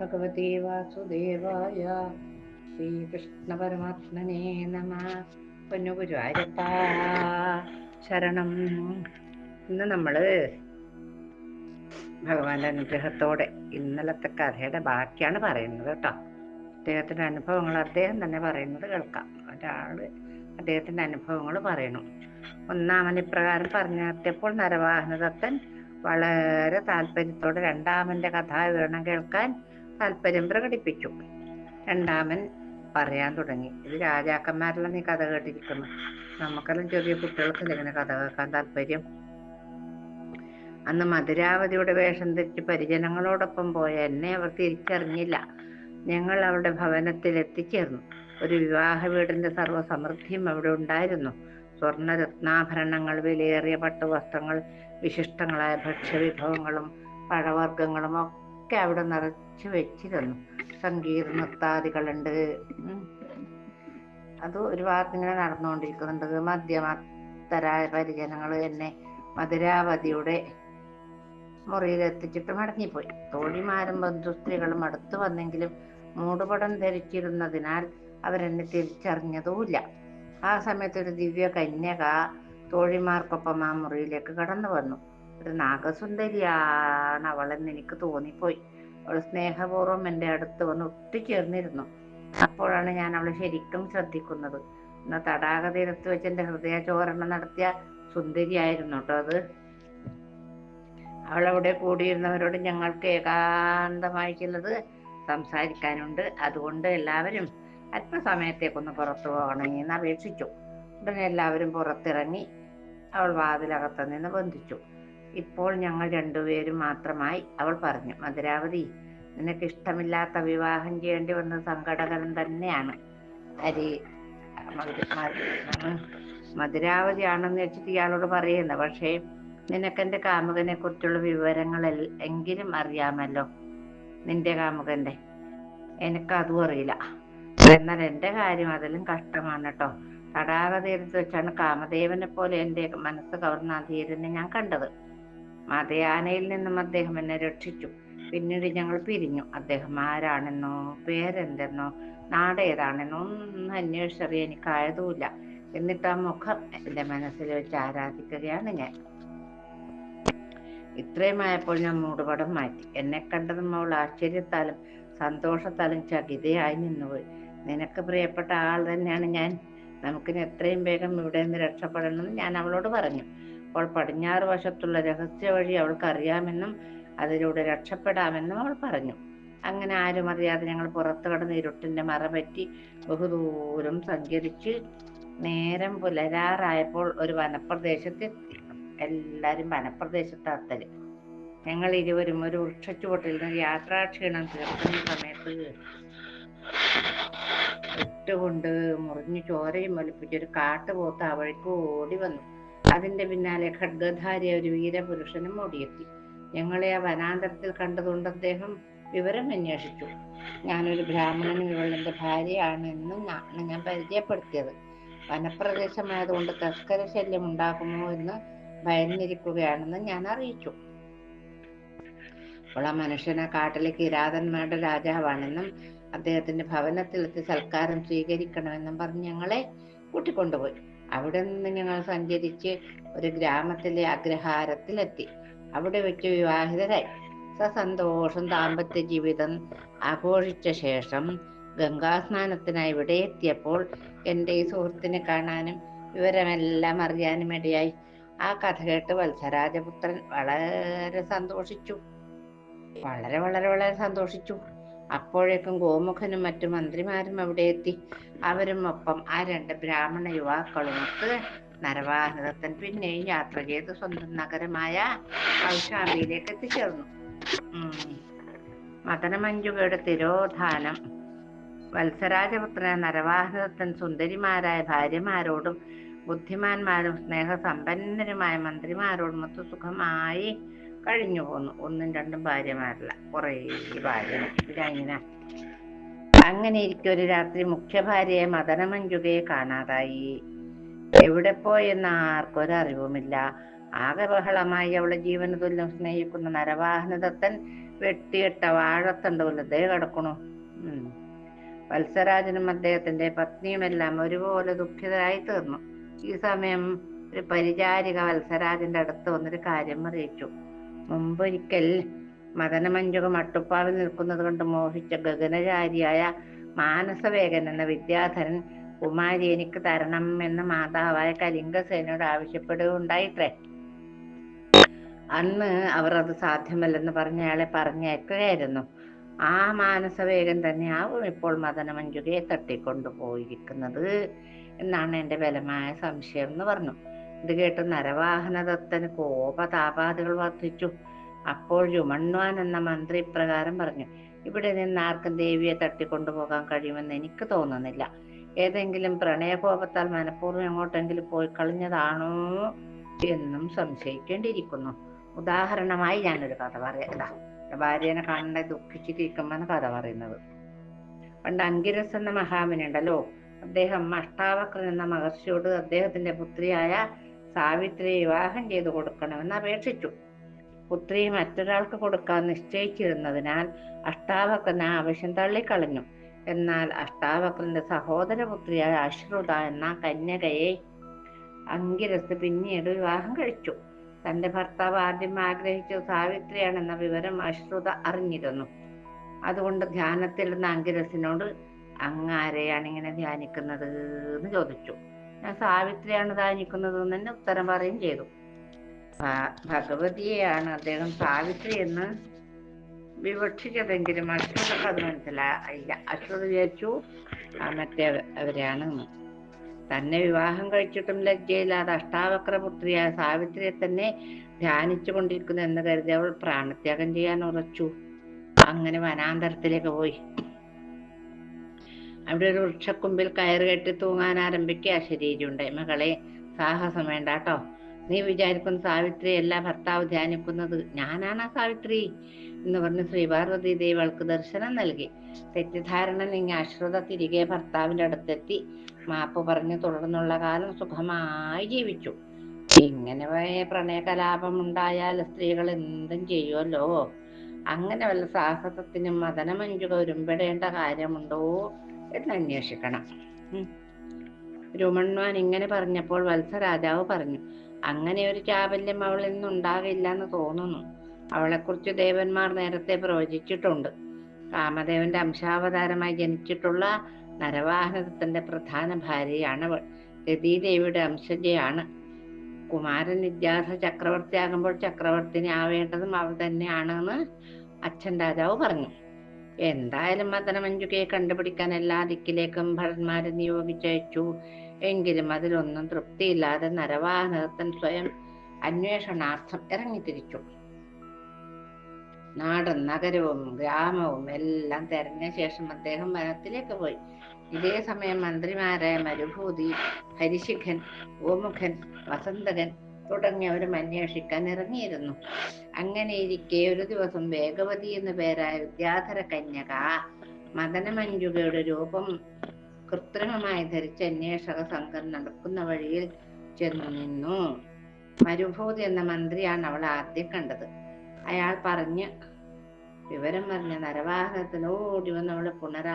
ഭഗവതേ വാസുദേവായ ശ്രീകൃഷ്ണ പരമാത്മനെ നമ പൊന്നു ഗുരുവായൂരപ്പ ശരണം. ഇന്ന് നമ്മൾ ഭഗവാന്റെ അനുഗ്രഹത്തോടെ ഇന്നലത്തെ കഥയുടെ ബാക്കിയാണ് പറയുന്നത് കേട്ടോ. അദ്ദേഹത്തിന്റെ അനുഭവങ്ങൾ അദ്ദേഹം തന്നെ പറയുന്നത് കേൾക്കാം. ഒരാൾ അദ്ദേഹത്തിന്റെ അനുഭവങ്ങൾ പറയണു. ഒന്നാമൻ ഇപ്രകാരം പറഞ്ഞപ്പോൾ നരവാഹനദത്തൻ വളരെ താല്പര്യത്തോടെ രണ്ടാമന്റെ കഥാവിവരണം കേൾക്കാൻ താല്പര്യം പ്രകടിപ്പിച്ചു. രണ്ടാമൻ പറയാൻ തുടങ്ങി. ഇത് രാജാക്കന്മാരെല്ലാം നീ കഥ കേട്ടിരിക്കുന്നു? നമുക്കെല്ലാം ചെറിയ കുട്ടികൾക്ക് ഇങ്ങനെ കഥ കേൾക്കാൻ താല്പര്യം. അന്ന് മധുരാവതിയുടെ വേഷം തെറ്റ് പരിജനങ്ങളോടൊപ്പം പോയ എന്നെ അവർ തിരിച്ചറിഞ്ഞില്ല. ഞങ്ങൾ അവരുടെ ഭവനത്തിൽ എത്തിച്ചേർന്നു. ഒരു വിവാഹ വീടിന്റെ സർവസമൃദ്ധിയും അവിടെ ഉണ്ടായിരുന്നു. സ്വർണ രത്നാഭരണങ്ങൾ വിലയേറിയ പട്ടുവസ്ത്രങ്ങൾ വിശിഷ്ടങ്ങളായ ഭക്ഷ്യവിഭവങ്ങളും പഴവർഗങ്ങളും ഒക്കെ അവിടെ നിറച്ചു വെച്ചിരുന്നു സങ്കീർണത്താദികളുണ്ട്. അത് ഒരുപാട് ഇങ്ങനെ നടന്നുകൊണ്ടിരിക്കുന്നുണ്ട്. മധ്യമത്തരായ പരിജനങ്ങൾ എന്നെ മധുരാവതിയുടെ മുറിയിലെത്തിച്ചിട്ട് മടങ്ങിപ്പോയി. തോഴിമാരും ബന്ധുസ്ത്രീകളും അടുത്തു വന്നെങ്കിലും മൂടുപടം ധരിച്ചിരുന്നതിനാൽ അവരെന്നെ തിരിച്ചറിഞ്ഞതുമില്ല. ആ സമയത്ത് ഒരു ദിവ്യ കന്യക തോഴിമാർക്കൊപ്പം ആ മുറിയിലേക്ക് കടന്നു വന്നു ഒരു നാഗസുന്ദരിയാണ് അവളെന്ന് എനിക്ക് തോന്നിപ്പോയി. അവൾ സ്നേഹപൂർവം എന്റെ അടുത്ത് വന്ന് ഒട്ടിച്ചേർന്നിരുന്നു അപ്പോഴാണ് ഞാൻ അവളെ ശരിക്കും ശ്രദ്ധിക്കുന്നത്. എന്നാ തടാക തീരത്ത് വെച്ച് എന്റെ ഹൃദയചോരണം നടത്തിയ സുന്ദരിയായിരുന്നു കേട്ടോ അത്. അവളവിടെ കൂടിയിരുന്നവരോട് ഞങ്ങൾക്ക് ഏകാന്തമായി ചിലത് സംസാരിക്കാനുണ്ട്. അതുകൊണ്ട് എല്ലാവരും അല്പസമയത്തേക്കൊന്ന് പുറത്തു പോകണമെന്ന് അപേക്ഷിച്ചു. ഉടനെ എല്ലാവരും പുറത്തിറങ്ങി അവൾ വാതിലകത്ത് നിന്ന് ബന്ധിച്ചു. ഇപ്പോൾ ഞങ്ങൾ രണ്ടുപേരും മാത്രമായി അവൾ പറഞ്ഞു മധുരാവതി നിനക്ക് ഇഷ്ടമില്ലാത്ത വിവാഹം ചെയ്യേണ്ടി വന്ന സങ്കടകരം തന്നെയാണ്. അരി മധുര- മ- മധുരാവതി ആണെന്ന് വെച്ചിട്ട് ഇയാളോട് പറയുന്നത് പക്ഷേ നിനക്കെന്റെ കാമുകനെ കുറിച്ചുള്ള വിവരങ്ങൾ എങ്കിലും അറിയാമല്ലോ. നിന്റെ കാമുകന്റെ എനിക്കതും അറിയില്ല. എന്നാൽ എന്റെ കാര്യം അതിലും കഷ്ടമാണ് കേട്ടോ തടാക തീരത്ത് വെച്ചാണ് കാമദേവനെ പോലെ എന്റെ മനസ്സ് കവർന്ന ആ ഞാൻ കണ്ടത്. മതയാനയിൽ നിന്നും അദ്ദേഹം എന്നെ രക്ഷിച്ചു. പിന്നീട് ഞങ്ങൾ പിരിഞ്ഞു. അദ്ദേഹം ആരാണെന്നോ പേരെന്തെന്നോ നാട് ഏതാണെന്നോ ഒന്നും അന്വേഷിച്ചറിയാൻ എനിക്കായതുമില്ല എന്നിട്ട് ആ മുഖം എന്റെ മനസ്സിൽ വെച്ച് ആരാധിക്കുകയാണ് ഞാൻ. ഇത്രയുമായപ്പോൾ ഞാൻ മൂടുപടം മാറ്റി. എന്നെ കണ്ടതും അവൾ ആശ്ചര്യത്താലും സന്തോഷത്താലും ചകിതയായി നിന്നുപോയി. നിനക്ക് പ്രിയപ്പെട്ട ആൾ തന്നെയാണ് ഞാൻ. നമുക്കിനി എത്രയും വേഗം ഇവിടെ നിന്ന് രക്ഷപ്പെടണമെന്ന് ഞാൻ അവളോട് പറഞ്ഞു. അപ്പോൾ പടിഞ്ഞാറ് വശത്തുള്ള രഹസ്യ വഴി അവൾക്ക് അറിയാമെന്നും അതിലൂടെ രക്ഷപ്പെടാമെന്നും അവൾ പറഞ്ഞു. അങ്ങനെ ആരും അറിയാതെ ഞങ്ങൾ പുറത്തു കടന്ന് ഇരുട്ടിന്റെ മറ പറ്റി ബഹുദൂരം സഞ്ചരിച്ച് നേരം പുലരാറായപ്പോൾ ഒരു വനപ്രദേശത്തെത്തി. എല്ലാരും വനപ്രദേശത്താത്തൽ. ഞങ്ങൾ ഇരുവരും ഒരു വൃക്ഷച്ചുവട്ടിൽ നിന്ന് യാത്രാക്ഷീണം തീർക്കുന്ന സമയത്ത് ഇട്ടുകൊണ്ട് മുറിഞ്ഞു ചോരയും ഒലിപ്പിച്ച് ഒരു കാട്ടുപോത്ത് ആ വഴിക്ക് ഓടി വന്നു. അതിന്റെ പിന്നാലെ ഖഡ്ഗധാരിയ ഒരു വീരപുരുഷനും ഓടിയെത്തി ഞങ്ങളെ ആ വനാന്തരത്തിൽ കണ്ടതുകൊണ്ട് അദ്ദേഹം വിവരം അന്വേഷിച്ചു. ഞാനൊരു ബ്രാഹ്മണനും ഇവളെന്റെ ഭാര്യയാണെന്നും ആണ് ഞാൻ പരിചയപ്പെടുത്തിയത്. വനപ്രദേശമായതുകൊണ്ട് തസ്കര ശല്യം ഉണ്ടാകുമോ എന്ന് ഭയന്നിരിക്കുകയാണെന്ന് ഞാൻ അറിയിച്ചു. അപ്പോൾ ആ മനുഷ്യനെ കാട്ടിലെ കിരാതന്മാരുടെ രാജാവാണെന്നും അദ്ദേഹത്തിന്റെ ഭവനത്തിലെത്തി സൽക്കാരം സ്വീകരിക്കണമെന്നും പറഞ്ഞ് ഞങ്ങളെ കൂട്ടിക്കൊണ്ടുപോയി. അവിടെ നിന്ന് ഞങ്ങൾ സഞ്ചരിച്ച് ഒരു ഗ്രാമത്തിലെ അഗ്രഹാരത്തിലെത്തി. അവിടെ വെച്ച് വിവാഹിതരായി. സസന്തോഷം ദാമ്പത്യ ജീവിതം ആഘോഷിച്ച ശേഷം ഗംഗാസ്നാനത്തിനായി ഇവിടെ എത്തിയപ്പോൾ എന്റെ ഈ സുഹൃത്തിനെ കാണാനും വിവരമെല്ലാം അറിയാനും ഇടയായി. ആ കഥ കേട്ട് വത്സരാജപുത്രൻ വളരെ സന്തോഷിച്ചു. വളരെ വളരെ വളരെ സന്തോഷിച്ചു. അപ്പോഴേക്കും ഗോമുഖനും മറ്റു മന്ത്രിമാരും അവിടെ എത്തി. അവരും ഒപ്പം ആ രണ്ട് ബ്രാഹ്മണ യുവാക്കളുമൊത്ത് നരവാഹനദത്തൻ പിന്നെയും യാത്ര ചെയ്ത് സ്വന്തം നഗരമായ കൗശാമ്പിയിലേക്ക് എത്തിച്ചേർന്നു. മദനമഞ്ജുകയുടെ തിരോധാനം. വത്സരാജപുത്രൻ നരവാഹനദത്തൻ സുന്ദരിമാരായ ഭാര്യമാരോടും ബുദ്ധിമാന്മാരും സ്നേഹസമ്പന്നരുമായ മന്ത്രിമാരോടും ഒത്തു സുഖമായി കഴിഞ്ഞു പോന്നു. ഒന്നും രണ്ടും ഭാര്യമാരല്ല. കുറേ ഭാര്യ. ഇങ്ങനെ അങ്ങനെ ഇരിക്കെ ഒരു രാത്രി മുഖ്യ ഭാര്യയെ മദനമഞ്ജുകയെ കാണാതായി. എവിടെ പോയെന്ന് ആർക്കൊരറിവുമില്ല ആകെ ബഹളമായി അവളെ ജീവന തുല്യം സ്നേഹിക്കുന്ന നരവാഹനദത്തൻ വെട്ടിയിട്ട വാഴത്തണ്ട ദേ കിടക്കണു. വത്സരാജനും അദ്ദേഹത്തിന്റെ പത്നിയുമെല്ലാം ഒരുപോലെ ദുഃഖിതരായി തീർന്നു. ഈ സമയം ഒരു പരിചാരിക വത്സരാജന്റെ അടുത്ത് വന്നൊരു കാര്യം അറിയിച്ചു. മുമ്പൊരിക്കൽ മദനമഞ്ജുക മട്ടുപ്പാവിൽ നിൽക്കുന്നത് കൊണ്ട് മോഹിച്ച ഗഗനചാരിയായ മാനസവേഗൻ എന്ന വിദ്യാധരൻ കുമാരി എനിക്ക് തരണം എന്ന് മാതാവായ കലിംഗസേനയോട് ആവശ്യപ്പെടുകയുണ്ടായിത്രേ. അന്ന് അവർ അത് സാധ്യമല്ലെന്ന് പറഞ്ഞ അയാളെ പറഞ്ഞയക്കുകയായിരുന്നു. ആ മാനസവേഗൻ തന്നെയാവും ഇപ്പോൾ മദനമഞ്ജുകയെ തട്ടിക്കൊണ്ടുപോയിരിക്കുന്നത് എന്നാണ് എന്റെ ബലമായ സംശയം എന്ന് പറഞ്ഞു. ഇത് കേട്ട് നരവാഹനദത്തന് കോപതാപാദികൾ വർദ്ധിച്ചു. അപ്പോൾ ജുമണ്വാൻ എന്ന മന്ത്രി ഇപ്രകാരം പറഞ്ഞു ഇവിടെ നിന്ന് ആർക്കും ദേവിയെ തട്ടിക്കൊണ്ടുപോകാൻ കഴിയുമെന്ന് എനിക്ക് തോന്നുന്നില്ല. ഏതെങ്കിലും പ്രണയകോപത്താൽ മനഃപൂർവം എങ്ങോട്ടെങ്കിലും പോയി കളഞ്ഞതാണോ എന്നും സംശയിക്കേണ്ടിയിരിക്കുന്നു. ഉദാഹരണമായി ഞാനൊരു കഥ പറയാം. ഭാര്യനെ കാണേണ്ട ദുഃഖിച്ചിരിക്കുമെന്ന് കഥ പറയുന്നത്. പണ്ട് അങ്കിരസ് എന്ന മഹാമുനി ഉണ്ടല്ലോ. അദ്ദേഹം അഷ്ടാവക്രൻ എന്ന മഹർഷിയോട് അദ്ദേഹത്തിന്റെ പുത്രിയായ സാവിത്രിയെ വിവാഹം ചെയ്തു കൊടുക്കണമെന്ന് അപേക്ഷിച്ചു. പുത്രി മറ്റൊരാൾക്ക് കൊടുക്കാൻ നിശ്ചയിച്ചിരുന്നതിനാൽ അഷ്ടാവക്രൻ ആ ആവശ്യം തള്ളിക്കളഞ്ഞു. എന്നാൽ അഷ്ടാവക്രന്റെ സഹോദരപുത്രിയായ അശ്രുത എന്ന കന്യകയെ അങ്കിരസ് പിന്നീട് വിവാഹം കഴിച്ചു. തന്റെ ഭർത്താവ് ആദ്യം ആഗ്രഹിച്ചു സാവിത്രിയാണെന്ന വിവരം അശ്രുത അറിഞ്ഞിരുന്നു. അതുകൊണ്ട് ധ്യാനത്തിൽ നിന്ന് അങ്കിരസിനോട് അങ്ങാരെയാണ് ഇങ്ങനെ ധ്യാനിക്കുന്നത്? എന്ന് ചോദിച്ചു. ഞാൻ സാവിത്രിയാണ് ധ്യാനിക്കുന്നത് എന്ന് തന്നെ ഉത്തരം പറയുകയും ചെയ്തു. ഭഗവതിയെയാണ് അദ്ദേഹം സാവിത്രി എന്ന് വിവക്ഷിച്ചതെങ്കിലും അശ്വതക്ക് അത് മനസ്സിലായില്ല അശ്വത വിചാരിച്ചു. മറ്റേ അവരെയാണ്. തന്നെ വിവാഹം കഴിച്ചിട്ടും ലജ്ജയില്ലാതെ അഷ്ടാവക്രപുത്രിയായ സാവിത്രിയെ തന്നെ ധ്യാനിച്ചു കൊണ്ടിരിക്കുന്നു എന്ന് കരുതി അവൾ പ്രാണത്യാഗം ചെയ്യാൻ ഉറച്ചു. അങ്ങനെ വനാന്തരത്തിലേക്ക് പോയി. അവിടെ ഒരു വൃക്ഷക്കൊമ്പിൽ കയറ് കെട്ടി തൂങ്ങാൻ ആരംഭിക്കുക. ശരീരമുണ്ടായി. മകളെ സാഹസം വേണ്ട കേട്ടോ. നീ വിചാരിക്കുന്ന സാവിത്രി അല്ല ഭർത്താവ് ധ്യാനിക്കുന്നത്. ഞാനാണ് സാവിത്രി എന്ന് പറഞ്ഞ് ശ്രീപാർവതി ദേവി അവൾക്ക് ദർശനം നൽകി. തെറ്റിദ്ധാരണ നീങ്ങി അശ്രുത തിരികെ ഭർത്താവിന്റെ അടുത്തെത്തി. മാപ്പ് പറഞ്ഞു തുടർന്നുള്ള കാലം സുഖമായി ജീവിച്ചു. ഇങ്ങനെ പ്രണയ കലാപം ഉണ്ടായാൽ സ്ത്രീകൾ എന്തും ചെയ്യുമല്ലോ. അങ്ങനെ വല്ല സാഹസത്തിനും മദനമഞ്ചുക ഒരുമ്പെടേണ്ട കാര്യമുണ്ടോ? എന്ന് അന്വേഷിക്കണം. ഉം. രുമണ്വാൻ ഇങ്ങനെ പറഞ്ഞപ്പോൾ വത്സ രാജാവ് പറഞ്ഞു അങ്ങനെ ഒരു ചാബല്യം അവളിൽ നിന്നുണ്ടാകില്ല എന്ന് തോന്നുന്നു. അവളെക്കുറിച്ച് ദേവന്മാർ നേരത്തെ പ്രവചിച്ചിട്ടുണ്ട്. കാമദേവന്റെ അംശാവതാരമായി ജനിച്ചിട്ടുള്ള നരവാഹനത്തിന്റെ പ്രധാന ഭാര്യയാണ് അവൾ രതീദേവിയുടെ അംശജയാണ്. കുമാരൻ വിദ്യാധ ചക്രവർത്തിയാകുമ്പോൾ ചക്രവർത്തിനി ആവേണ്ടതും അവൾ തന്നെയാണെന്ന് അച്ഛൻ രാജാവ് പറഞ്ഞു. എന്തായാലും മദനമഞ്ജുകയെ കണ്ടുപിടിക്കാൻ എല്ലാ ദിക്കിലേക്കും ഭടന്മാരെ നിയോഗിച്ചയച്ചു. എങ്കിലും അതിലൊന്നും തൃപ്തിയില്ലാതെ നരവാഹനത്തൻ സ്വയം അന്വേഷണാർത്ഥം ഇറങ്ങിത്തിരിച്ചു. നാടും നഗരവും ഗ്രാമവും എല്ലാം തെരഞ്ഞ ശേഷം അദ്ദേഹം വനത്തിലേക്ക് പോയി. ഇതേ സമയം മന്ത്രിമാരായ മരുഭൂതി ഹരിശിഖൻ ഗോമുഖൻ വസന്തകൻ തുടങ്ങിയവരും അന്വേഷിക്കാൻ ഇറങ്ങിയിരുന്നു. അങ്ങനെയിരിക്കെ ഒരു ദിവസം വേഗവതി എന്ന പേരായ വിദ്യാധര കന്യക മദനമഞ്ജുകയുടെ രൂപം കൃത്രിമമായി ധരിച്ച അന്വേഷക സംഘം നടക്കുന്ന വഴിയിൽ ചെന്നു നിന്നു. മരുഭൂതി എന്ന മന്ത്രിയാണ് അവൾ ആദ്യം കണ്ടത്. അയാൾ പറഞ്ഞ് വിവരം പറഞ്ഞ നരവാഹനത്തിനോടി വന്ന് അവളെ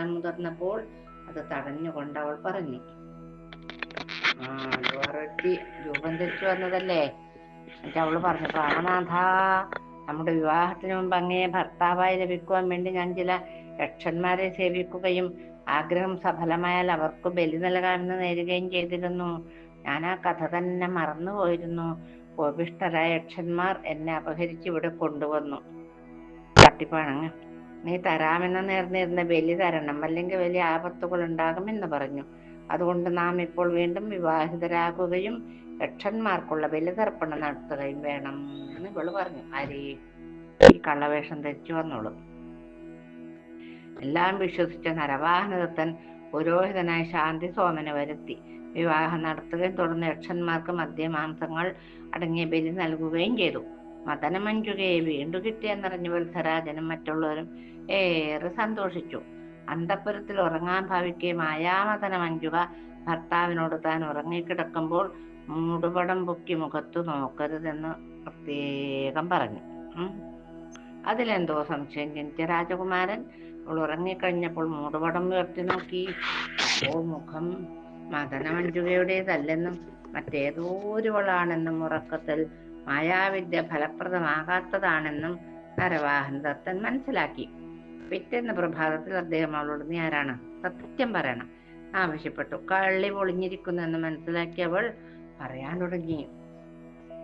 മുതിർന്നപ്പോൾ അത് തടഞ്ഞുകൊണ്ട് അവൾ പറഞ്ഞു. വേറൊരുത്തി രൂപം ധരിച്ചു വന്നതല്ലേ? എന്നിട്ട് അവൾ പറഞ്ഞു പ്രാണനാഥ നമ്മുടെ വിവാഹത്തിന് മുമ്പ് അങ്ങയെ ഭർത്താവായി ലഭിക്കുവാൻ വേണ്ടി ഞാൻ ചില യക്ഷന്മാരെ സേവിക്കുകയും ആഗ്രഹം സഫലമായാൽ അവർക്ക് ബലി നൽകാമെന്ന് നേരുകയും ചെയ്തിരുന്നു. ഞാൻ ആ കഥ തന്നെ മറന്നുപോയിരുന്നു. കോപിഷ്ഠരായ യക്ഷന്മാർ എന്നെ അപഹരിച്ച് ഇവിടെ കൊണ്ടുവന്നു. തട്ടിപ്പാണങ്ങ് നീ തരാമെന്ന് നേർന്നിരുന്ന ബലി തരണം. അല്ലെങ്കിൽ വലിയ ആപത്തുകൾ ഉണ്ടാകുമെന്ന് പറഞ്ഞു. അതുകൊണ്ട് നാം ഇപ്പോൾ വീണ്ടും വിവാഹിതരാകുകയും യക്ഷന്മാർക്കുള്ള ബലിതർപ്പണം നടത്തുകയും വേണം എന്ന് ഇവൾ പറഞ്ഞു. ആര്? ഈ കള്ളവേഷം ധരിച്ചു വന്നോളൂ. എല്ലാം വിശ്വസിച്ച നരവാഹനദത്തൻ പുരോഹിതനായ ശാന്തി സോമനെ വരുത്തി. വിവാഹം നടത്തുകയും തുടർന്ന് യക്ഷന്മാർക്ക് മദ്യമാംസങ്ങൾ അടങ്ങിയ ബലി നൽകുകയും ചെയ്തു. മദനമഞ്ജുകയെ വീണ്ടു കിട്ടിയെന്നറിഞ്ഞു വത്സരാജനും മറ്റുള്ളവരും ഏറെ സന്തോഷിച്ചു. അന്തപുരത്തിൽ ഉറങ്ങാൻ ഭാവിക്കെ മായാമതനം അഞ്ചുക ഭർത്താവിനോട് താൻ ഉറങ്ങിക്കിടക്കുമ്പോൾ മൂടുപടം പൊക്കി മുഖത്തു നോക്കരുതെന്ന് പ്രത്യേകം പറഞ്ഞു. അതിലെന്തോ സംശയം. ജനിച്ച രാജകുമാരൻ അവൾ ഉറങ്ങിക്കഴിഞ്ഞപ്പോൾ മൂടുപടം ഉയർത്തി നോക്കി. ഓ മുഖം മദനമഞ്ജുകയുടേതല്ലെന്നും മറ്റേതോരുവളാണെന്നും ഉറക്കത്തിൽ മായാവിദ്യ ഫലപ്രദമാകാത്തതാണെന്നും നരവാഹൻ ദത്തൻ മനസ്സിലാക്കി. പിറ്റേന്ന് പ്രഭാതത്തിൽ അദ്ദേഹം അവളോട് നീ ആരാണ്? സത്യം പറയണം. ആവശ്യപ്പെട്ടു. കള്ളി പൊളിഞ്ഞിരിക്കുന്നു എന്ന് മനസ്സിലാക്കി അവൾ പറയാൻ തുടങ്ങി.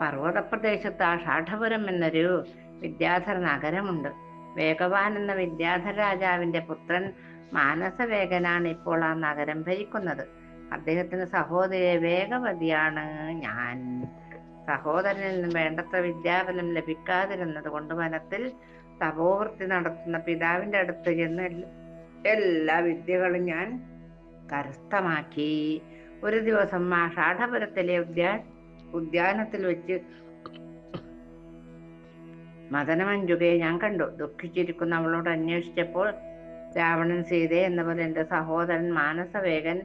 പർവത പ്രദേശത്ത് ആ ഷാഠപുരം എന്നൊരു വിദ്യാധര നഗരമുണ്ട്. വേഗവാൻ എന്ന വിദ്യാധര രാജാവിന്റെ പുത്രൻ മാനസവേഗനാണ് ഇപ്പോൾ ആ നഗരം ഭരിക്കുന്നത്. അദ്ദേഹത്തിന് സഹോദരി വേഗവതിയാണ് ഞാൻ. സഹോദരനിൽ നിന്നും വേണ്ടത്ര വിദ്യാബലം ലഭിക്കാതിരുന്നത് കൊണ്ട് വനത്തിൽ തപോവൃത്തി നടത്തുന്ന പിതാവിന്റെ അടുത്ത് ചെന്ന് എല്ലാ വിദ്യകളും ഞാൻ കരസ്ഥമാക്കി. ഒരു ദിവസം ഷാഠപുരത്തിലെ ഉദ്യാ ഉദ്യാനത്തിൽ വെച്ച് മദനമഞ്ജുകയെ ഞാൻ കണ്ടു. ദുഃഖിച്ചിരിക്കുന്ന അവളോട് അന്വേഷിച്ചപ്പോൾ രാവണൻ സീതയെ എന്ന പോലെ എന്റെ സഹോദരൻ മാനസവേഗൻ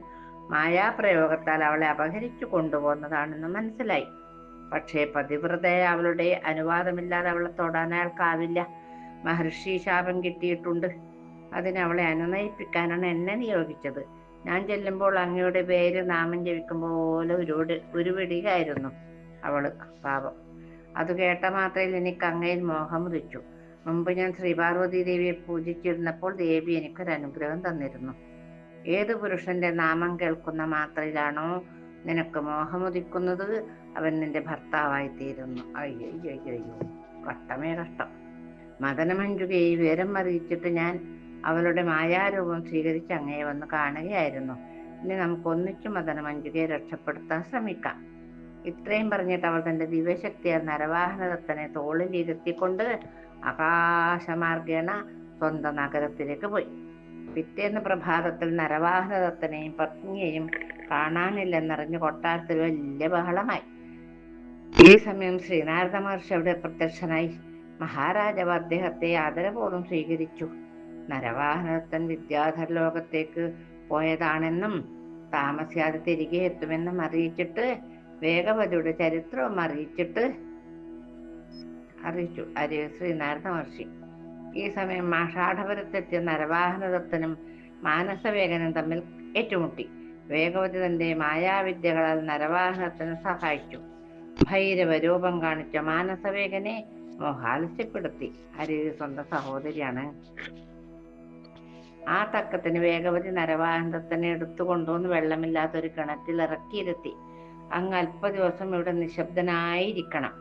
മായാപ്രയോഗത്താൽ അവളെ അപഹരിച്ചു കൊണ്ടുപോകുന്നതാണെന്ന് മനസ്സിലായി. പക്ഷേ പതിവ്രതയെ അവളുടെ അനുവാദമില്ലാതെ അവളെ തൊടാൻ അയാൾക്കാവില്ല മഹർഷി ശാപം കിട്ടിയിട്ടുണ്ട്. അതിനവളെ അനുനയിപ്പിക്കാനാണ് എന്നെ നിയോഗിച്ചത്. ഞാൻ ചെല്ലുമ്പോൾ അങ്ങയുടെ പേര് നാമം ജപിക്കും പോലെ ഉരുവിടി ഉരുവിടുകയായിരുന്നു അവൾ. പാപം. അത് കേട്ട മാത്രയിൽ എനിക്ക് അങ്ങയിൽ മോഹമുദിച്ചു മുമ്പ് ഞാൻ ശ്രീപാർവതി ദേവിയെ പൂജിച്ചിരുന്നപ്പോൾ ദേവി എനിക്കൊരു അനുഗ്രഹം തന്നിരുന്നു. ഏത് പുരുഷന്റെ നാമം കേൾക്കുന്ന മാത്രയിലാണോ നിനക്ക് മോഹമുദിക്കുന്നത് അവൻ നിന്റെ ഭർത്താവായി തീരുന്നു അയ്യോ അയ്യോ അയ്യോ കഷ്ടമേ കഷ്ടം. മദനമഞ്ജുകയെ വിവരം അറിയിച്ചിട്ട് ഞാൻ അവളുടെ മായാരൂപം സ്വീകരിച്ച് അങ്ങയെ വന്ന് കാണുകയായിരുന്നു. ഇനി നമുക്ക് ഒന്നിച്ചു മദനമഞ്ജുകയെ രക്ഷപ്പെടുത്താൻ ശ്രമിക്കാം. ഇത്രയും പറഞ്ഞിട്ട് അവൾ തന്റെ ദിവ്യശക്തിയായ നരവാഹനദത്തനെ തോളിൽ ഇരുത്തിക്കൊണ്ട് ആകാശമാർഗേണ സ്വന്തം നഗരത്തിലേക്ക് പോയി. പിറ്റേന്ന് പ്രഭാതത്തിൽ നരവാഹനദത്തനെയും പത്നിയെയും കാണാനില്ലെന്നറിഞ്ഞ് കൊട്ടാരത്തിൽ വലിയ ബഹളമായി. ഈ സമയം ശ്രീനാരദ മഹർഷി അവിടെ പ്രത്യക്ഷനായി. മഹാരാജാവ് അദ്ദേഹത്തെ ആദരപൂർവം സ്വീകരിച്ചു. നരവാഹനത്തൻ വിദ്യാധർ ലോകത്തേക്ക് പോയതാണെന്നും താമസിയാതെ തിരികെ എത്തുമെന്നും അറിയിച്ചിട്ട് വേഗവതിയുടെ ചരിത്രവും അറിയിച്ചിട്ട് അറിയിച്ചു. അരി ശ്രീനാരദ മഹർഷി. ഈ സമയം മാഷാഠപുരത്തെത്തിയ നരവാഹനദത്തനും മാനസവേഗനും തമ്മിൽ ഏറ്റുമുട്ടി. വേഗവതി തന്റെ മായാവിദ്യകളാൽ നരവാഹനത്തിന് സഹായിച്ചു. ഭൈരവ രൂപം കാണിച്ച മാനസവേഗനെ മോഹാലസ്യപ്പെടുത്തി ഹരി സ്വന്തം സഹോദരിയാണ്. ആ തക്കത്തിന് വേഗവതി നരവാനന്ദത്തിനെ എടുത്തു കൊണ്ടുവന്ന് വെള്ളമില്ലാത്ത ഒരു കിണറ്റിൽ ഇറക്കിയിരുത്തി. അങ്ങ് അല്പ ദിവസം ഇവിടെ നിശബ്ദനായിരിക്കണം.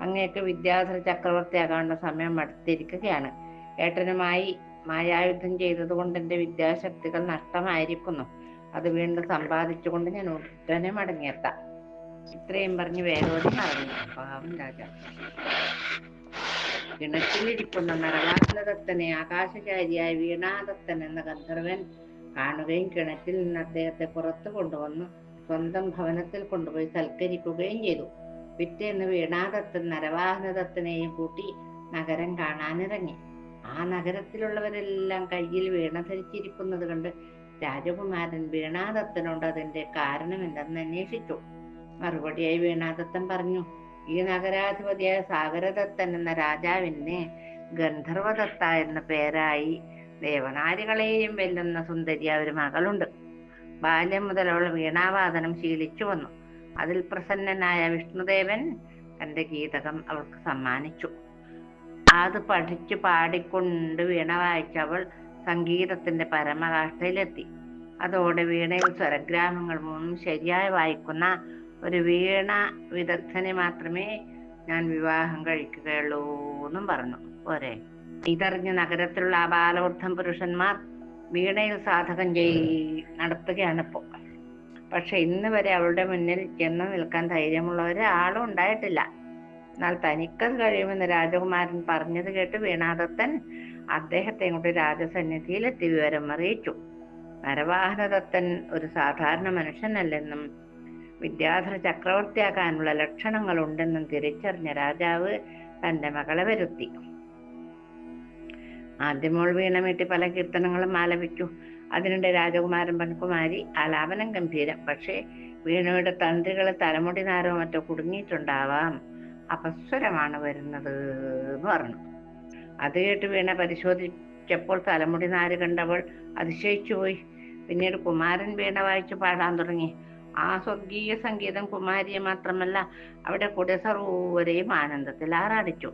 അങ്ങേക്ക് വിദ്യാധര ചക്രവർത്തിയാകാനുള്ള സമയം അടുത്തിരിക്കുകയാണ്. ഏട്ടനുമായി മായായുദ്ധം ചെയ്തതുകൊണ്ട് എന്റെ വിദ്യാശക്തികൾ നഷ്ടമായിരിക്കുന്നു. അത് വീണ്ടും സമ്പാദിച്ചുകൊണ്ട് ഞാൻ ഉടനെ മടങ്ങിയെത്താം. ഇത്രയും പറഞ്ഞ് വേഗവതി മറന്നു പാവം രാജാവ് കിണറ്റിലിരിക്കുന്ന നരവാസനദത്തനെ ആകാശചാരിയായ വീണാദത്തൻ എന്ന ഗന്ധർവൻ കാണുകയും കിണറ്റിൽ നിന്ന് അദ്ദേഹത്തെ പുറത്തു കൊണ്ടുവന്ന് സ്വന്തം ഭവനത്തിൽ കൊണ്ടുപോയി സൽക്കരിക്കുകയും ചെയ്തു. പിറ്റേന്ന് വീണാദത്തൻ നരവാഹനദത്തനെയും കൂട്ടി നഗരം കാണാനിറങ്ങി. ആ നഗരത്തിലുള്ളവരെല്ലാം കയ്യിൽ വീണ ധരിച്ചിരിക്കുന്നത് കണ്ട് രാജകുമാരൻ വീണാദത്തനോട് അതിന്റെ കാരണം എന്തെന്ന് അന്വേഷിച്ചു. മറുപടിയായി വീണാദത്തൻ പറഞ്ഞു ഈ നഗരാധിപതിയായ സാഗരദത്തൻ എന്ന രാജാവിന് ഗന്ധർവദത്ത എന്ന പേരായി ദേവനാരികളെയും വെല്ലുന്ന സുന്ദരി ഒരു മകളുണ്ട്. ബാല്യം മുതൽ അവൾ വീണാവാദനം ശീലിച്ചു വന്നു. അതിൽ പ്രസന്നനായ വിഷ്ണുദേവൻ തന്റെ ഗീതകം അവൾക്ക് സമ്മാനിച്ചു. അത് പഠിച്ചു പാടിക്കൊണ്ട് വീണ വായിച്ച അവൾ സംഗീതത്തിന്റെ പരമകാഷ്ഠയിലെത്തി. അതോടെ വീണയിൽ സ്വരഗ്രാമങ്ങൾ മൂന്നും ശരിയായി വായിക്കുന്ന ഒരു വീണ വിദഗ്ധനെ മാത്രമേ ഞാൻ വിവാഹം കഴിക്കുകയുള്ളൂ എന്നും പറഞ്ഞു. പോരെ. ഇതറിഞ്ഞ് നഗരത്തിലുള്ള ആ ബാലവൃദ്ധം പുരുഷന്മാർ വീണയിൽ സാധകം ചെയ് നടത്തുകയാണ് ഇപ്പോൾ പക്ഷെ ഇന്ന് വരെ അവളുടെ മുന്നിൽ ചെന്ന് നിൽക്കാൻ ധൈര്യമുള്ള ഒരാളും ഉണ്ടായിട്ടില്ല. എന്നാൽ തനിക്കത് കഴിയുമെന്ന് രാജകുമാരൻ പറഞ്ഞത് കേട്ട് വീണാദത്തൻ അദ്ദേഹത്തെ കൊണ്ട് രാജസന്നിധിയിലെത്തി വിവരം അറിയിച്ചു. നരവാഹനദത്തൻ ഒരു സാധാരണ മനുഷ്യനല്ലെന്നും വിദ്യാധര ചക്രവർത്തിയാക്കാനുള്ള ലക്ഷണങ്ങൾ ഉണ്ടെന്നും തിരിച്ചറിഞ്ഞ രാജാവ് തന്റെ മകളെ വരുത്തി. ആദ്യമോൾ വീണമീട്ടി പല കീർത്തനങ്ങളും ആലപിച്ചു. അതിനിടെ രാജകുമാരൻ പൻകുമാരി ആലാപനം ഗംഭീരം. പക്ഷേ വീണയുടെ തന്ത്രികൾ തലമുടി നാരോ മറ്റോ കുടുങ്ങിയിട്ടുണ്ടാവാം. അപസ്വരമാണ് വരുന്നത് എന്ന് പറഞ്ഞു. അത് കേട്ട് വീണ പരിശോധിച്ചപ്പോൾ തലമുടി നാര് കണ്ടവൾ അതിശയിച്ചു പോയി പിന്നീട് കുമാരൻ വീണ വായിച്ച് പാടാൻ തുടങ്ങി. ആ സ്വർഗീയ സംഗീതം കുമാരിയെ മാത്രമല്ല അവിടെ കൂടെ സർവരെയും ആനന്ദത്തിൽ ആറാടിച്ചു.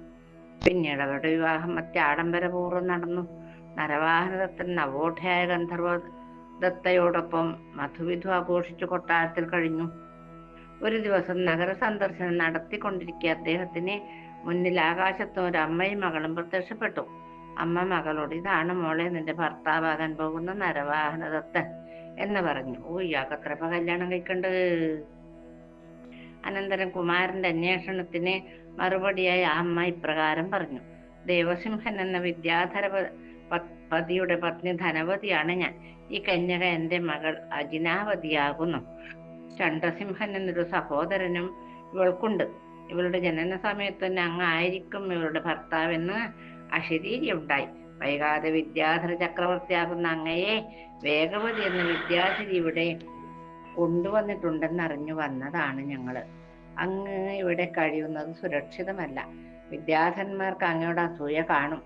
പിന്നീട് അവരുടെ വിവാഹം അത്യാഡംബരപൂർവം നടന്നു. നരവാഹനദത്തൻ നവോഠയായ ഗന്ധർവ ദത്തയോടൊപ്പം മധുവിധു ആഘോഷിച്ചു കൊട്ടാരത്തിൽ കഴിഞ്ഞു. ഒരു ദിവസം നഗര സന്ദർശനം നടത്തിക്കൊണ്ടിരിക്കെ അദ്ദേഹത്തിന് മുന്നിൽ ആകാശത്തും ഒരു അമ്മയും മകളും പ്രത്യക്ഷപ്പെട്ടു. അമ്മ മകളോട് ഇതാണ് മോളെ നിന്റെ ഭർത്താവാകാൻ പോകുന്ന നരവാഹനദത്തൻ. എന്ന് പറഞ്ഞു. ഓ ഇയാൾക്കത്രപ്പ കല്യാണം കഴിക്കണ്ട് അനന്തരം കുമാരന്റെ അന്വേഷണത്തിന് മറുപടിയായി ആ അമ്മ ഇപ്രകാരം പറഞ്ഞു. ദേവസിംഹൻ എന്ന വിദ്യാധര പതിയുടെ പത്നി ധനവതിയാണ് ഞാൻ. ഈ കന്യക എന്റെ മകൾ അജിനാവതിയാകുന്നു. ചണ്ഡസിംഹൻ എന്നൊരു സഹോദരനും ഇവൾക്കുണ്ട്. ഇവളുടെ ജനന സമയത്ത് തന്നെ അങ്ങായിരിക്കും ഇവളുടെ ഭർത്താവെന്ന് അശരീരി ഉണ്ടായി. വൈകാതെ വിദ്യാധര ചക്രവർത്തിയാകുന്ന അങ്ങയെ വേഗവതി എന്ന വിദ്യാധരി ഇവിടെ കൊണ്ടുവന്നിട്ടുണ്ടെന്ന് അറിഞ്ഞു വന്നതാണ് ഞങ്ങൾ. അങ്ങ് ഇവിടെ കഴിയുന്നത് സുരക്ഷിതമല്ല. വിദ്യാധരന്മാർക്ക് അങ്ങയോട് അസൂയ കാണും.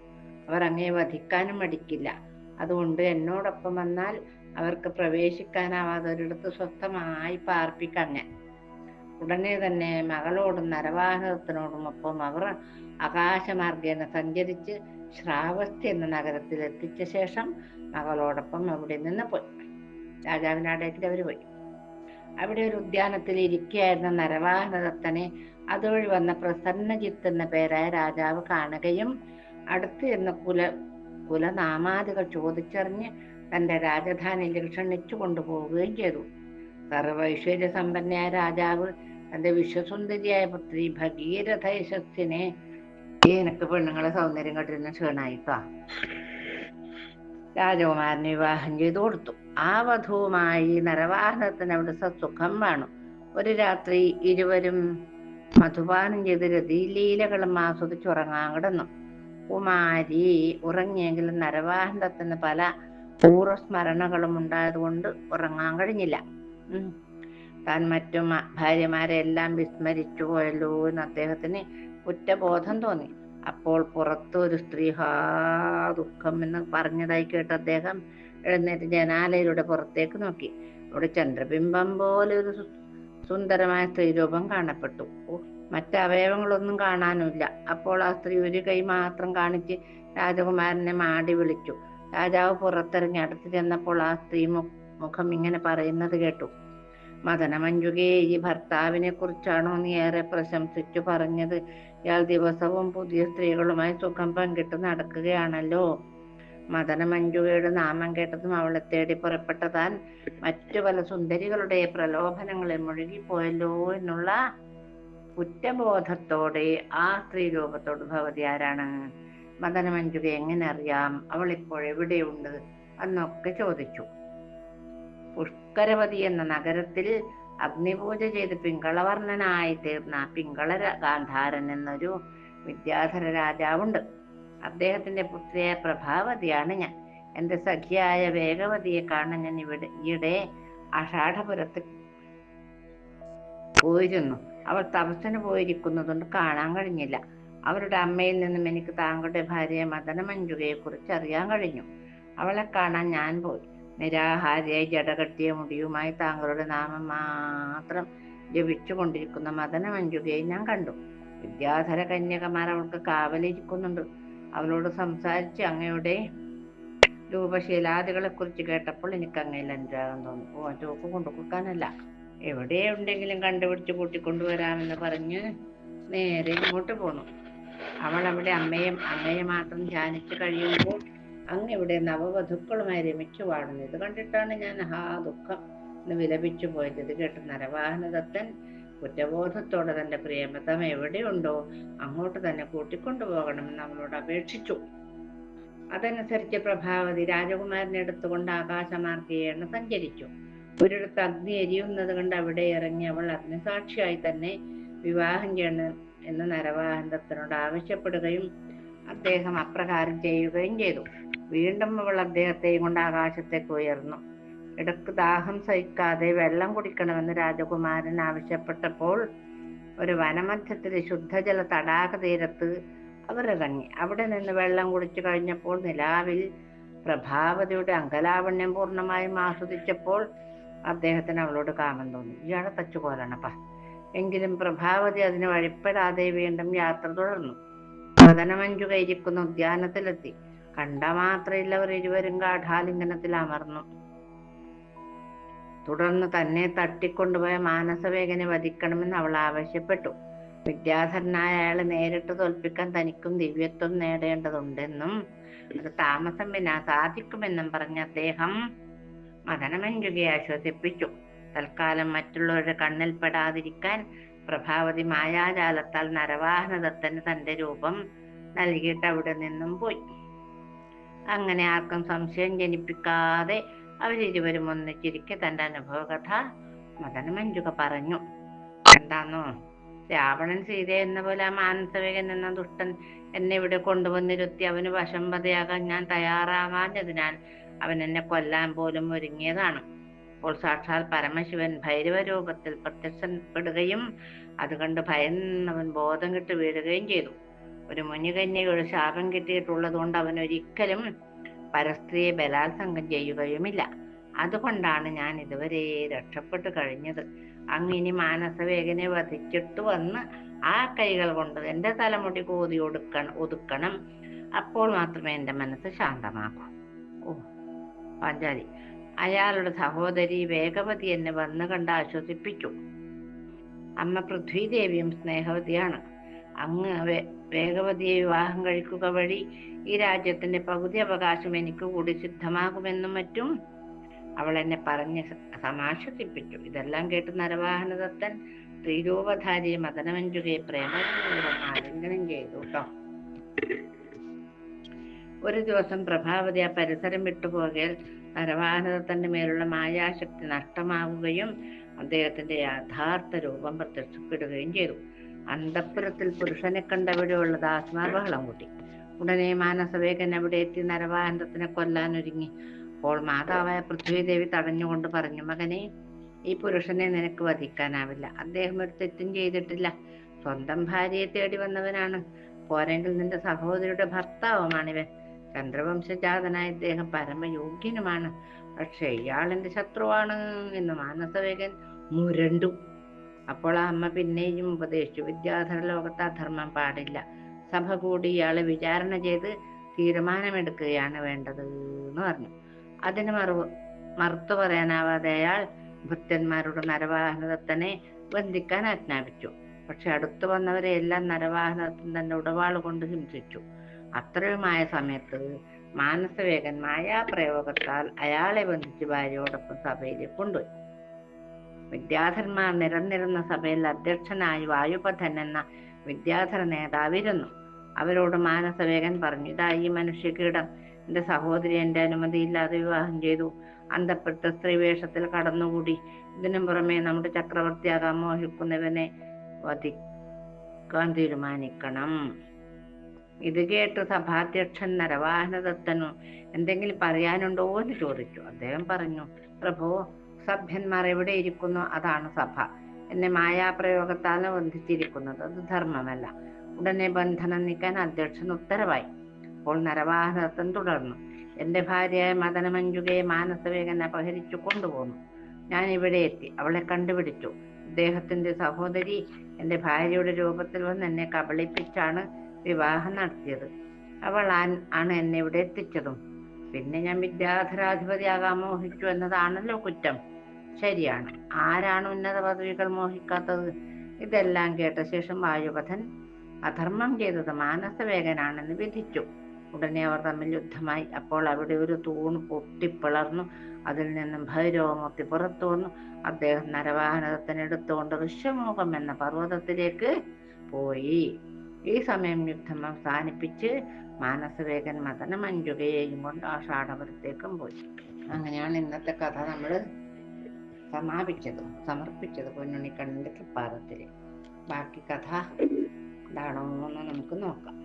അവർ അങ്ങയെ വധിക്കാനും മടിക്കില്ല. അതുകൊണ്ട് എന്നോടൊപ്പം വന്നാൽ അവർക്ക് പ്രവേശിക്കാനാവാതെ ഒരിടത്ത് സ്വസ്ഥമായി പാർപ്പിക്കങ്ങ് ഉടനെ തന്നെ മകളോടും നരവാഹനത്തിനോടും ഒപ്പം അവർ ആകാശമാർഗേന സഞ്ചരിച്ച് ശ്രാവസ്തി എന്ന നഗരത്തിൽ എത്തിച്ച ശേഷം മകളോടൊപ്പം അവിടെ നിന്ന് പോയി. രാജാവിന്റെ അവർ പോയി. അവിടെ ഒരു ഉദ്യാനത്തിൽ ഇരിക്കുകയായിരുന്ന നരവാഹനദത്തനെ അതുവഴി വന്ന പ്രസന്നജിത്ത് എന്ന പേരായ രാജാവ് കാണുകയും അടുത്ത് എന്ന കുല കുലനാമാദികൾ ചോദിച്ചറിഞ്ഞ് തന്റെ രാജധാനിയിൽ ക്ഷണിച്ചു കൊണ്ടുപോവുകയും ചെയ്തു. സർവൈശ്വര്യ സമ്പന്നയായ രാജാവ് തന്റെ വിശ്വസുന്ദരിയായ പുത്രി ഭഗീരഥ യശസ്സിനെ എനിക്ക് പെണ്ണുങ്ങളെ സൗന്ദര്യം കണ്ടിരുന്ന ക്ഷീണായിട്ടാ രാജകുമാരനെ വിവാഹം ചെയ്തു കൊടുത്തു. ആ വധുവുമായി നരവാഹനത്തിന് അവിടെ സസുഖം വേണം. ഒരു രാത്രി ഇരുവരും മധുപാനം ചെയ്ത് രതിലീലകളും ആസ്വദിച്ചുറങ്ങാൻ കിടന്നു. കുമാരി ഉറങ്ങിയെങ്കിലും നരവാഹനത്തിന് പല പൂർവസ്മരണകളും ഉണ്ടായതുകൊണ്ട് ഉറങ്ങാൻ കഴിഞ്ഞില്ല. ഉം. താൻ മറ്റു ഭാര്യമാരെ എല്ലാം വിസ്മരിച്ചു പോയല്ലോ എന്ന് അദ്ദേഹത്തിന് കുറ്റബോധം തോന്നി. അപ്പോൾ പുറത്ത് ഒരു സ്ത്രീ ഹാ ദുഃഖം എന്ന് പറഞ്ഞതായി കേട്ട അദ്ദേഹം എഴുന്നേറ്റ് ജനാലയിലൂടെ പുറത്തേക്ക് നോക്കി. അവിടെ ചന്ദ്രബിംബം പോലെ ഒരു സുന്ദരമായ സ്ത്രീ രൂപം കാണപ്പെട്ടു. മറ്റ് അവയവങ്ങളൊന്നും കാണാനുമില്ല. അപ്പോൾ ആ സ്ത്രീ ഒരു കൈ മാത്രം കാണിച്ച് രാജകുമാരനെ മാടി വിളിച്ചു. രാജാവ് പുറത്തിറങ്ങി അടുത്ത് ചെന്നപ്പോൾ ആ സ്ത്രീ മുഖം ഇങ്ങനെ പറയുന്നത് കേട്ടു. മദനമഞ്ജുകേ ഈ ഭർത്താവിനെ കുറിച്ചാണോ നീ ഏറെ പ്രശംസിച്ചു പറഞ്ഞത്? ഇയാൾ ദിവസവും പുതിയ സ്ത്രീകളുമായി സുഖം പങ്കിട്ട് നടക്കുകയാണല്ലോ. മദനമഞ്ജുകയുടെ നാമം കേട്ടതും അവളെ തേടി പുറപ്പെട്ട താൻ മറ്റു പല സുന്ദരികളുടെ പ്രലോഭനങ്ങളിൽ മുഴുകിപ്പോയല്ലോ എന്നുള്ള കുറ്റബോധത്തോടെ ആ സ്ത്രീ രൂപത്തോട് ഭവതി ആരാണ്? മദനമഞ്ജുക എങ്ങനെ അറിയാം? അവൾ ഇപ്പോൾ എവിടെയുണ്ട്? എന്നൊക്കെ ചോദിച്ചു. പുഷ്കരവതി എന്ന നഗരത്തിൽ അഗ്നിപൂജ ചെയ്ത് പിങ്കളവർണനായി തീർന്ന പിങ്കള ഗാന്ധാരൻ എന്നൊരു വിദ്യാധര രാജാവുണ്ട്. അദ്ദേഹത്തിന്റെ പുത്രിയായ പ്രഭാവതിയാണ് ഞാൻ. എന്റെ സഖിയായ വേഗവതിയെ കാണാൻ ഞാൻ ഇവിടെ ഈയിടെ ആഷാഢപുരത്ത് പോയിരുന്നു. അവൾ തപസ്സിന് പോയിരിക്കുന്നതുകൊണ്ട് കാണാൻ കഴിഞ്ഞില്ല. അവരുടെ അമ്മയിൽ നിന്നും എനിക്ക് താങ്കളുടെ ഭാര്യയെ മദനമഞ്ജുകയെ കുറിച്ച് അറിയാൻ കഴിഞ്ഞു. അവളെ കാണാൻ ഞാൻ പോയി. നിരാഹാരിയായി ജടകട്ടിയ മുടിയുമായി താങ്കളുടെ നാമം മാത്രം ജപിച്ചു കൊണ്ടിരിക്കുന്ന മദനമഞ്ജുകയെ ഞാൻ കണ്ടു. വിദ്യാധര കന്യകമാർ അവൾക്ക് കാവലിരിക്കുന്നുണ്ട്. അവളോട് സംസാരിച്ച് അങ്ങയുടെ രൂപശീലാദികളെ കുറിച്ച് കേട്ടപ്പോൾ എനിക്ക് അങ്ങയിൽ അനുരാഗം തോന്നി. ഓ ചോക്ക് കൊണ്ടു കൊടുക്കാനല്ല എവിടെ ഉണ്ടെങ്കിലും കണ്ടുപിടിച്ച് കൂട്ടിക്കൊണ്ടുവരാമെന്ന് പറഞ്ഞ് നേരെ ഇങ്ങോട്ട് പോന്നു. അവൾ അവിടെ അമ്മയും അങ്ങയെ മാത്രം ധ്യാനിച്ച് കഴിയുമ്പോൾ അങ്ങ് ഇവിടെ നവവധുക്കളുമായി രമിച്ചു വാടുന്നു ഇത് കണ്ടിട്ടാണ് ഞാൻ ഹാ ദുഃഖം എന്ന് വിലപിച്ചു പോയത്. ഇത് കേട്ട് നരവാഹനദത്തൻ കുറ്റബോധത്തോടെ തന്റെ പ്രിയമതം എവിടെയുണ്ടോ അങ്ങോട്ട് തന്നെ കൂട്ടിക്കൊണ്ടുപോകണമെന്ന് അവളോട് അപേക്ഷിച്ചു. അതനുസരിച്ച് പ്രഭാവതി രാജകുമാരനെ എടുത്തുകൊണ്ട് ആകാശമാർഗേണ സഞ്ചരിച്ചു. ഒരിടത്ത് അഗ്നി എരിയുന്നത് കണ്ട് അവിടെ ഇറങ്ങി അവൾ അഗ്നിസാക്ഷിയായി തന്നെ വിവാഹം ചെയ്യണം എന്ന് നരവാഹനത്തിനോട് ആവശ്യപ്പെടുകയും അദ്ദേഹം അപ്രകാരം ചെയ്യുകയും ചെയ്തു. വീണ്ടും അവൾ അദ്ദേഹത്തെയും കൊണ്ട് ആകാശത്തേക്ക് ഉയർന്നു. ഇടയ്ക്ക് ദാഹം സഹിക്കാതെ വെള്ളം കുടിക്കണമെന്ന് രാജകുമാരൻ ആവശ്യപ്പെട്ടപ്പോൾ ഒരു വനമധ്യത്തിലെ ശുദ്ധജല തടാക തീരത്ത് അവരിറങ്ങി അവിടെ നിന്ന് വെള്ളം കുടിച്ചു കഴിഞ്ഞപ്പോൾ നിലാവിൽ പ്രഭാവതിയുടെ അങ്കലാവണ്യം പൂർണമായും ആസ്വദിച്ചപ്പോൾ അദ്ദേഹത്തിന് അവളോട് കാമം തോന്നി. ഇയാളെ തച്ചു എങ്കിലും പ്രഭാവതി അതിന് വഴിപ്പെടാതെ വീണ്ടും യാത്ര തുടർന്നു. വദനമഞ്ജുക ഇരിക്കുന്ന ഉദ്യാനത്തിലെത്തി. കണ്ട മാത്രയിൽ അവർ ഇരുവരും ഗാഠാലിംഗനത്തിൽ അമർന്നു. തുടർന്ന് തന്നെ തട്ടിക്കൊണ്ടുപോയ മാനസവേഗനെ വധിക്കണമെന്ന് അവൾ ആവശ്യപ്പെട്ടു. വിദ്യാധരനായ അയാളെ നേരിട്ട് തോൽപ്പിക്കാൻ തനിക്കും ദിവ്യത്വം നേടേണ്ടതുണ്ടെന്നും അത് താമസം വിനാ സാധിക്കുമെന്നും പറഞ്ഞ അദ്ദേഹം മദനമഞ്ജുകയെ ആശ്വസിപ്പിച്ചു. തൽക്കാലം മറ്റുള്ളവരുടെ കണ്ണിൽ പെടാതിരിക്കാൻ പ്രഭാവതി മായാജാലത്താൽ നരവാഹനദത്തന് തന്റെ രൂപം നൽകിയിട്ട് അവിടെ നിന്നും പോയി. അങ്ങനെ ആർക്കും സംശയം ജനിപ്പിക്കാതെ അവരിരുവരും ഒന്നിച്ചിരിക്കെ തന്റെ അനുഭവകഥ മദനമഞ്ജുക പറഞ്ഞു. എന്താന്നോ? രാവണൻ സീത എന്ന പോലെ ആ മാനസവേകൻ എന്ന ദുഷ്ടൻ എന്നെ ഇവിടെ കൊണ്ടുവന്നിരുത്തി അവന് വശംവതയാകാൻ ഞാൻ തയ്യാറാകാഞ്ഞതിനാൽ അവൻ എന്നെ കൊല്ലാൻ പോലും ഒരുങ്ങിയതാണ്. അപ്പോൾ സാക്ഷാൽ പരമശിവൻ ഭൈരവ രൂപത്തിൽ പ്രത്യക്ഷപ്പെടുകയും അത് കണ്ട് ഭയന്നവൻ ബോധം കെട്ട് വീഴുകയും ചെയ്തു. ഒരു മുനികന്യയുടെ ശാപം കിട്ടിയിട്ടുള്ളത് കൊണ്ട് അവൻ ഒരിക്കലും പരസ്ത്രീയെ ബലാത്സംഗം ചെയ്യുകയുമില്ല. അതുകൊണ്ടാണ് ഞാൻ ഇതുവരെ രക്ഷപ്പെട്ടു കഴിഞ്ഞത്. അങ്ങിനി മാനസവേഗനെ വധിച്ചിട്ട് വന്ന് ആ കൈകൾ കൊണ്ട് എന്റെ തലമുടി കോതി ഒടുക്കണം ഒതുക്കണം. അപ്പോൾ മാത്രമേ എന്റെ മനസ്സ് ശാന്തമാകൂ. ഓ പാഞ്ചാലി. അയാളുടെ സഹോദരി വേഗവതി എന്നെ വന്നു കണ്ട് ആശ്വസിപ്പിച്ചു. അമ്മ പൃഥ്വിദേവിയും സ്നേഹവതിയാണ്. അങ്ങ് വേഗവതിയെ വിവാഹം കഴിക്കുക വഴി ഈ രാജ്യത്തിന്റെ പകുതി അവകാശം എനിക്ക് കൂടി സിദ്ധമാകുമെന്നും മറ്റും അവൾ എന്നെ പറഞ്ഞ് സമാശ്വസിപ്പിച്ചു. ഇതെല്ലാം കേട്ട് നരവാഹനദത്തൻ ത്രിരൂപധാരിയെ മദനമഞ്ജുകയെ പ്രേമം ആലിംഗനം ചെയ്തു കേട്ടോ ഒരു ദിവസം പ്രഭാവതി ആ പരിസരം വിട്ടുപോകയാൽ പരമാനന്ദത്തിന്റെ മേലുള്ള മായാശക്തി നഷ്ടമാവുകയും അദ്ദേഹത്തിന്റെ യഥാർത്ഥ രൂപം പ്രത്യക്ഷപ്പെടുകയും ചെയ്തു. അന്തപ്പുരത്തിൽ പുരുഷനെ കണ്ടവിടെയുള്ള ദാസ്മാർ ബഹളം കൂട്ടി. ഉടനെ മാനസവേഗൻ അവിടെ എത്തി നരവാഹനത്തിനെ കൊല്ലാൻ ഒരുങ്ങി അപ്പോൾ മാതാവായ പൃഥ്വിദേവി തടഞ്ഞുകൊണ്ട് പറഞ്ഞു മകനെ ഈ പുരുഷനെ നിനക്ക് വധിക്കാനാവില്ല. അദ്ദേഹം ഒരു തെറ്റും ചെയ്തിട്ടില്ല. സ്വന്തം ഭാര്യയെ തേടി വന്നവനാണ്. പോരെങ്കിൽ നിന്റെ സഹോദരിയുടെ ഭർത്താവുമാണിവൻ. ചന്ദ്രവംശജാതനായ ഇദ്ദേഹം പരമയോഗ്യനുമാണ്. പക്ഷെ ഇയാൾ എന്റെ ശത്രുവാണ് എന്ന് മാനസവേഗൻ മുരണ്ടു. അപ്പോൾ ആ അമ്മ പിന്നെയും ഉപദേശിച്ചു വിദ്യാധര ലോകത്ത് അധർമ്മം പാടില്ല. സഭ കൂടി ഇയാളെ വിചാരണ ചെയ്ത് തീരുമാനമെടുക്കുകയാണ് വേണ്ടത് എന്ന് പറഞ്ഞു. അതിന് മറു മറുത്തു പറയാനാവാതെ അയാൾ ഭൃത്യന്മാരുടെ നരവാഹനത്തനെ ബന്ധിക്കാൻ ആജ്ഞാപിച്ചു. പക്ഷെ അടുത്തു വന്നവരെ എല്ലാം നരവാഹനത്തിൽ തന്റെ ഉടവാൾ കൊണ്ട് ഹിംസിച്ചു. അത്രയുമായ സമയത്ത് മാനസവേഗൻ മായാപ്രയോഗത്താൽ അയാളെ ബന്ധിച്ച് ഭാര്യയോടൊപ്പം സഭയിലേക്ക് കൊണ്ടുപോയി. വിദ്യാധരന്മാർ നിരന്നിരുന്ന സഭയിൽ അധ്യക്ഷനായി വായുപഥൻ എന്ന വിദ്യാധര നേതാവിരുന്നു. അവരോട് മാനസവേഗൻ പറഞ്ഞു ഇതാ ഈ മനുഷ്യകീടം. എന്റെ സഹോദരി എന്റെ അനുമതിയില്ലാതെ വിവാഹം ചെയ്തു. അന്തപ്പെട്ട സ്ത്രീവേഷത്തിൽ കടന്നുകൂടി. ഇതിനു പുറമെ നമ്മുടെ ചക്രവർത്തിയാകാൻ മോഹിക്കുന്നവനെ വധിക്കാൻ തീരുമാനിക്കണം. ഇത് കേട്ട് സഭാധ്യക്ഷൻ നരവാഹനദത്തനു എന്തെങ്കിലും പറയാനുണ്ടോ എന്ന് ചോദിച്ചു. അദ്ദേഹം പറഞ്ഞു പ്രഭു സഭ്യന്മാർ എവിടെ ഇരിക്കുന്നു? അതാണ് സഭ. എന്നെ മായാപ്രയോഗത്താൽ ബന്ധിച്ചിരിക്കുന്നത് അത് ധർമ്മമല്ല. ഉടനെ ബന്ധനം നീക്കാൻ അധ്യക്ഷൻ ഉത്തരവായി. അപ്പോൾ നരവാഹനദത്തൻ തുടർന്നു എന്റെ ഭാര്യയായ മദനമഞ്ജുകയെ മാനസവേഗന അപഹരിച്ചു കൊണ്ടുപോന്നു. ഞാൻ ഇവിടെ എത്തി. അവളെ കണ്ടുപിടിച്ചു. അദ്ദേഹത്തിന്റെ സഹോദരി എന്റെ ഭാര്യയുടെ രൂപത്തിൽ വന്ന് എന്നെ കബളിപ്പിച്ചാണ് വിവാഹം നടത്തിയത്. അവൾ ആണ് എന്നെ ഇവിടെ എത്തിച്ചതും. പിന്നെ ഞാൻ വിദ്യാധരാധിപതിയാകാൻ മോഹിച്ചു എന്നതാണല്ലോ കുറ്റം. ശരിയാണ്. ആരാണ് ഉന്നത പദവികൾ മോഹിക്കാത്തത്? ഇതെല്ലാം കേട്ട ശേഷം വായുപഥൻ അധർമ്മം ചെയ്തത് മാനസവേഗനാണെന്ന് വിധിച്ചു. ഉടനെ അവർ തമ്മിൽ യുദ്ധമായി. അപ്പോൾ അവിടെ ഒരു തൂണ് പൊട്ടിപ്പിളർന്നു. അതിൽ നിന്നും ഭൈരവമൂർത്തി പുറത്തു വന്നു. അദ്ദേഹം നരവാഹനത്തിനെടുത്തുകൊണ്ട് ഋഷ്യമുഖം എന്ന പർവതത്തിലേക്ക് പോയി. ഈ സമയം യുദ്ധം അവസാനിപ്പിച്ച് മാനസവേഗൻ മദന മഞ്ജുകയെയും കൊണ്ട് ആഷാഢപുരത്തേക്കും പോയി. അങ്ങനെയാണ് ഇന്നത്തെ കഥ നമ്മൾ സമാപിച്ചത് സമർപ്പിച്ചത് പൊന്നുണ്ണിക്കണ്ണന്റെ തൃപ്പാദത്തിൽ ബാക്കി കഥ എന്താണോ നമുക്ക് നോക്കാം.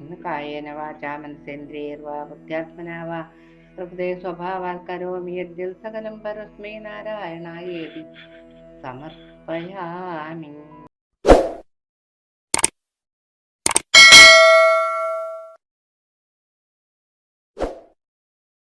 ഇന്ന് കായേന വാചാ മനസേന്ദ്രിയർവാ ബുദ്ധ്യാത്മനാവാ ഹൃദയ സ്വഭാവാൽ കരോമി യദ്ദിൽ സകലം പരസ്മൈ നാരായണായേതി. സമർപ്പയാമി.